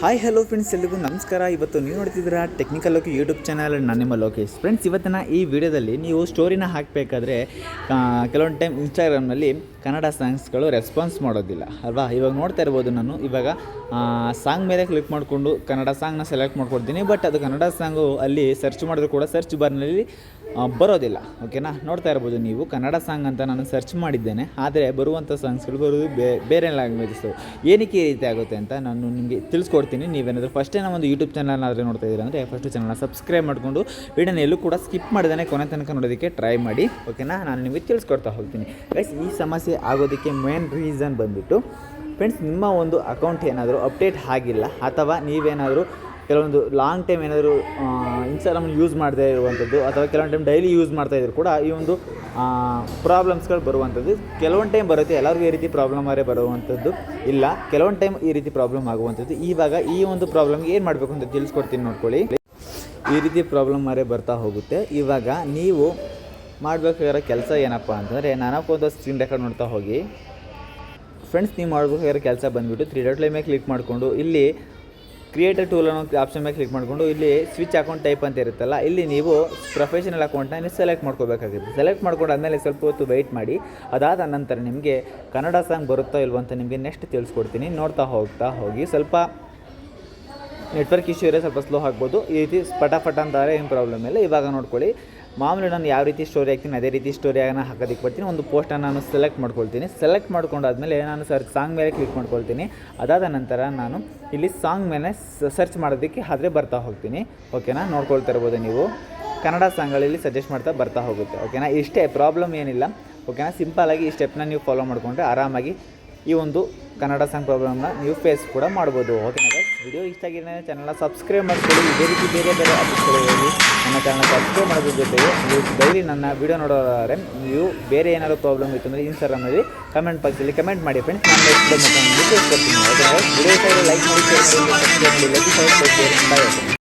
Hi hello friends ಎಲ್ಲರಿಗೂ ನಮಸ್ಕಾರ. ಇವತ್ತು ನೀವು ನೋಡ್ತಿದ್ದೀರಾ ಟೆಕ್ನಿಕಲ್ ಲೋಕಿ ಯೂಟ್ಯೂಬ್ ಚಾನಲ್ ನಾನು ನಿಮ್ಮ ಲೋಕೇಶ್. ಫ್ರೆಂಡ್ಸ್ ಇವತ್ತಿನ ಈ ವಿಡಿಯೋದಲ್ಲಿ ನೀವು ಸ್ಟೋರಿನ ಹಾಕಬೇಕಾದ್ರೆ ಕೆಲವೊಂದು ಟೈಮ್ ಇನ್ಸ್ಟಾಗ್ರಾಮ್ನಲ್ಲಿ ಕನ್ನಡ ಸಾಂಗ್ಸ್ಗಳು ರೆಸ್ಪಾನ್ಸ್ ಮಾಡೋದಿಲ್ಲ, ಅಲ್ವಾ? ಇವಾಗ ನೋಡ್ತಾ ಇರ್ಬೋದು ನಾನು. ಇವಾಗ ಸಾಂಗ್ ಮೇಲೆ ಕ್ಲಿಕ್ ಮಾಡಿಕೊಂಡು ಕನ್ನಡ ಸಾಂಗ್ನ ಸೆಲೆಕ್ಟ್ ಮಾಡ್ಕೊಡ್ತೀನಿ. ಬಟ್ ಅದು ಕನ್ನಡ ಸಾಂಗು ಅಲ್ಲಿ ಸರ್ಚ್ ಮಾಡಿದ್ರು ಕೂಡ ಸರ್ಚ್ ಬಾರ್ನಲ್ಲಿ ಬರೋದಿಲ್ಲ ಓಕೆನಾ ನೋಡ್ತಾ ಇರ್ಬೋದು ನೀವು, ಕನ್ನಡ ಸಾಂಗ್ ಅಂತ ನಾನು ಸರ್ಚ್ ಮಾಡಿದ್ದೇನೆ, ಆದರೆ ಬರುವಂಥ ಸಾಂಗ್ಸ್ಗಳು ಬರೋದು ಬೇರೆ ಲ್ಯಾಂಗ್ವೇಜಸ್ಸು ಏನಕ್ಕೆ ಈ ರೀತಿ ಆಗುತ್ತೆ ಅಂತ ನಾನು ನಿಮಗೆ ತಿಳಿಸ್ಕೊಡ್ತೀನಿ. ನೀವೇನಾದರೂ ಫಸ್ಟ್ ನಮ್ಮ ಒಂದು ಯೂಟ್ಯೂಬ್ ಚಾನಲ್ ಆದರೆ ನೋಡ್ತಾ ಇದ್ದೀರ ಅಂದರೆ ಫಸ್ಟ್ ಚಾನಲ್ನ ಸಬ್ಸ್ಕ್ರೈಬ್ ಮಾಡಿಕೊಂಡು ವಿಡಿಯೋನ ಎಲ್ಲೂ ಕೂಡ ಸ್ಕಿಪ್ ಮಾಡಿದಾನೆ ಕೊನೆ ತನಕ ನೋಡೋದಕ್ಕೆ ಟ್ರೈ ಮಾಡಿ ಓಕೆನಾ ನಾನು ನಿಮಗೆ ತಿಳಿಸ್ಕೊಡ್ತಾ ಹೋಗ್ತೀನಿ. ಗೈಸ್ ಈ ಸಮಸ್ಯೆ ಆಗೋದಕ್ಕೆ ಮೇನ್ ರೀಸನ್ ಬಂದುಬಿಟ್ಟು ಫ್ರೆಂಡ್ಸ್ ನಿಮ್ಮ ಒಂದು ಅಕೌಂಟ್ ಏನಾದರೂ ಅಪ್ಡೇಟ್ ಆಗಿಲ್ಲ, ಅಥವಾ ನೀವೇನಾದರೂ ಕೆಲವೊಂದು ಲಾಂಗ್ ಟೈಮ್ ಏನಾದರೂ ಇನ್ಸ್ಟಾಗ್ರಾಮ್ ಯೂಸ್ ಮಾಡದೇ ಇರುವಂಥದ್ದು ಅಥವಾ ಕೆಲವೊಂದು ಟೈಮ್ ಡೈಲಿ ಯೂಸ್ ಮಾಡ್ತಾ ಇದ್ರು ಕೂಡ ಈ ಒಂದು ಪ್ರಾಬ್ಲಮ್ಸ್ಗಳು ಬರುವಂಥದ್ದು ಕೆಲವೊಂದು ಟೈಮ್ ಬರುತ್ತೆ, ಎಲ್ಲರಿಗೂ ಈ ರೀತಿ ಪ್ರಾಬ್ಲಮ್ ಆದರೆ ಬರುವಂಥದ್ದು ಇಲ್ಲ. ಕೆಲವೊಂದು ಟೈಮ್ ಈ ರೀತಿ ಪ್ರಾಬ್ಲಮ್ ಆಗುವಂಥದ್ದು ಇವಾಗ ಈ ಒಂದು ಪ್ರಾಬ್ಲಮ್ಗೆ ಏನು ಮಾಡಬೇಕು ಅಂತ ತಿಳಿಸ್ಕೊಡ್ತೀನಿ ನೋಡ್ಕೊಳ್ಳಿ. ಈ ರೀತಿ ಪ್ರಾಬ್ಲಮ್ ಮಾರೇ ಬರ್ತಾ ಹೋಗುತ್ತೆ. ಇವಾಗ ನೀವು ಮಾಡಬೇಕಾಗಿರೋ ಕೆಲಸ ಏನಪ್ಪ ಅಂತಂದರೆ ನಾನಕ್ಕೊಂದು ಸ್ಕ್ರೀನ್ ರೆಕಾರ್ಡ್ ನೋಡ್ತಾ ಹೋಗಿ. ಫ್ರೆಂಡ್ಸ್ ನೀವು ಮಾಡಬೇಕಾಗಿರೋ ಕೆಲಸ ಬಂದುಬಿಟ್ಟು ತ್ರೀ ಡಾಟ್ ಲೈಮೇ ಕ್ಲಿಕ್ ಮಾಡಿಕೊಂಡು, ಇಲ್ಲಿ ಕ್ರಿಯೇಟರ್ ಟೂಲ್ ಅನ್ನೋ ಆಪ್ಷನ್ ಮೇಲೆ ಕ್ಲಿಕ್ ಮಾಡಿಕೊಂಡು ಇಲ್ಲಿ ಸ್ವಿಚ್ ಅಕೌಂಟ್ ಟೈಪ್ ಅಂತ ಇರುತ್ತಲ್ಲ, ಇಲ್ಲಿ ನೀವು ಪ್ರೊಫೆಷನಲ್ ಅಕೌಂಟ್ನ ನೀವು ಸೆಲೆಕ್ಟ್ ಮಾಡ್ಕೋಬೇಕಾಗುತ್ತೆ ಸೆಲೆಕ್ಟ್ ಮಾಡ್ಕೊಂಡು ಆದಮೇಲೆ ಸ್ವಲ್ಪ ಹೊತ್ತು ವೆಯ್ಟ್ ಮಾಡಿ, ಅದಾದ ನಂತರ ನಿಮಗೆ ಕನ್ನಡ ಸಾಂಗ್ ಬರುತ್ತೋ ಇಲ್ವೋ ಅಂತ ನಿಮಗೆ ನೆಕ್ಸ್ಟ್ ತಿಳಿಸ್ಕೊಡ್ತೀನಿ. ನೋಡ್ತಾ ಹೋಗ್ತಾ ಹೋಗಿ, ಸ್ವಲ್ಪ ನೆಟ್ವರ್ಕ್ ಇಶ್ಯೂ ಇರೋ ಸ್ವಲ್ಪ ಸ್ಲೋ ಆಗ್ಬೋದು ಈ ರೀತಿ ಪಟಾಫಟ ಅಂತಾರೆ, ಏನು ಪ್ರಾಬ್ಲಮ್ ಇಲ್ಲ. ಇವಾಗ ನೋಡ್ಕೊಳ್ಳಿ. ಮಾಮೂಲಿ ನಾನು ಯಾವ ರೀತಿ ಸ್ಟೋರಿ ಹಾಕ್ತೀನಿ, ಅದೇ ರೀತಿ ಸ್ಟೋರಿಯಾಗನ ಹಾಕೋದಕ್ಕೆ ಬರ್ತೀನಿ. ಒಂದು ಪೋಸ್ಟನ್ನು ನಾನು ಸೆಲೆಕ್ಟ್ ಮಾಡ್ಕೊಳ್ತೀನಿ. ಸೆಲೆಕ್ಟ್ ಮಾಡ್ಕೊಂಡಾದ್ಮೇಲೆ ನಾನು ಸರ್ ಸಾಂಗ್ ಮೇಲೆ ಕ್ಲಿಕ್ ಮಾಡ್ಕೊಳ್ತೀನಿ. ಅದಾದ ನಂತರ ನಾನು ಇಲ್ಲಿ ಸಾಂಗ್ ಮೇಲೆ ಸರ್ಚ್ ಮಾಡೋದಕ್ಕೆ ಆದರೆ ಬರ್ತಾ ಹೋಗ್ತೀನಿ. ಓಕೆನಾ ನೋಡ್ಕೊಳ್ತಾ ಇರ್ಬೋದು ನೀವು. ಕನ್ನಡ ಸಾಂಗ್ಗಳಲ್ಲಿ ಸಜೆಸ್ಟ್ ಮಾಡ್ತಾ ಬರ್ತಾ ಹೋಗುತ್ತೆ. ಓಕೆನಾ ಇಷ್ಟೇ ಪ್ರಾಬ್ಲಮ್ ಏನಿಲ್ಲ. ಓಕೆನಾ ಸಿಂಪಲಾಗಿ ಈ ಸ್ಟೆಪ್ನ ನೀವು ಫಾಲೋ ಮಾಡಿಕೊಂಡ್ರೆ ಆರಾಮಾಗಿ ಈ ಒಂದು ಕನ್ನಡ ಸಾಂಗ್ ಪ್ರಾಬ್ಲಮ್ನ ನೀವು ಫೇಸ್ ಕೂಡ ಮಾಡ್ಬೋದು ಓಕೆನಾ ವಿಡಿಯೋ ಇಷ್ಟ ಆಗಿದ್ರೆ ಚಾನಲ್ನ ಸಬ್ಸ್ಕ್ರೈಬ್ ಮಾಡ್ಕೊಳ್ಳಿ ಇದೇ ರೀತಿ ಬೇರೆ ಬೇರೆ ಅಪ್ಡೇಟ್ಗಳು ಹೋಗಿ ನನ್ನ ಚಾನಲ್ ಸಬ್ಸ್ಕ್ರೈಬ್ ಮಾಡೋದ್ರ ಜೊತೆಗೆ ನೀವು ಡೈಲಿ ನನ್ನ ವಿಡಿಯೋ ನೋಡೋದಾದರೆ ನೀವು ಬೇರೆ ಏನಾದರೂ ಪ್ರಾಬ್ಲಮ್ ಇತ್ತು ಅಂದರೆ ಇನ್ಸ್ಟಾಗ್ರಾಮಲ್ಲಿ ಕಮೆಂಟ್ ಬಾಕ್ಸಲ್ಲಿ ಕಮೆಂಟ್ ಮಾಡಿ ಫ್ರೆಂಡ್ಸ್ ನಾನು ನೆಕ್ಸ್ಟ್ ವಿಡಿಯೋ ಇಷ್ಟ ಲೈಕ್ ಮಾಡಿ